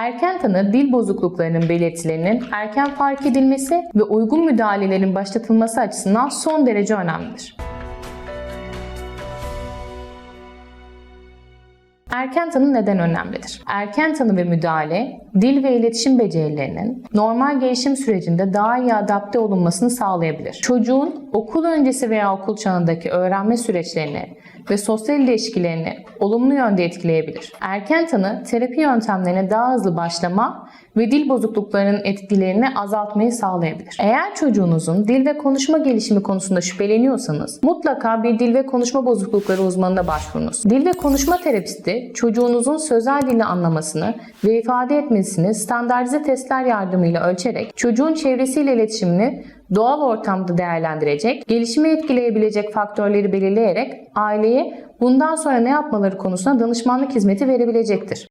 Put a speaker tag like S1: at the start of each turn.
S1: Erken tanı dil bozukluklarının belirtilerinin erken fark edilmesi ve uygun müdahalelerin başlatılması açısından son derece önemlidir. Erken tanı neden önemlidir? Erken tanı ve müdahale, dil ve iletişim becerilerinin normal gelişim sürecinde daha iyi adapte olunmasını sağlayabilir. Çocuğun okul öncesi veya okul çağındaki öğrenme süreçlerini ve sosyal ilişkilerini olumlu yönde etkileyebilir. Erken tanı, terapi yöntemlerine daha hızlı başlama ve dil bozukluklarının etkilerini azaltmayı sağlayabilir. Eğer çocuğunuzun dil ve konuşma gelişimi konusunda şüpheleniyorsanız mutlaka bir dil ve konuşma bozuklukları uzmanına başvurunuz. Dil ve konuşma terapisti çocuğunuzun sözel dili anlamasını ve ifade etmesini standartize testler yardımıyla ölçerek çocuğun çevresiyle iletişimini doğal ortamda değerlendirecek, gelişimi etkileyebilecek faktörleri belirleyerek aileye bundan sonra ne yapmaları konusunda danışmanlık hizmeti verebilecektir.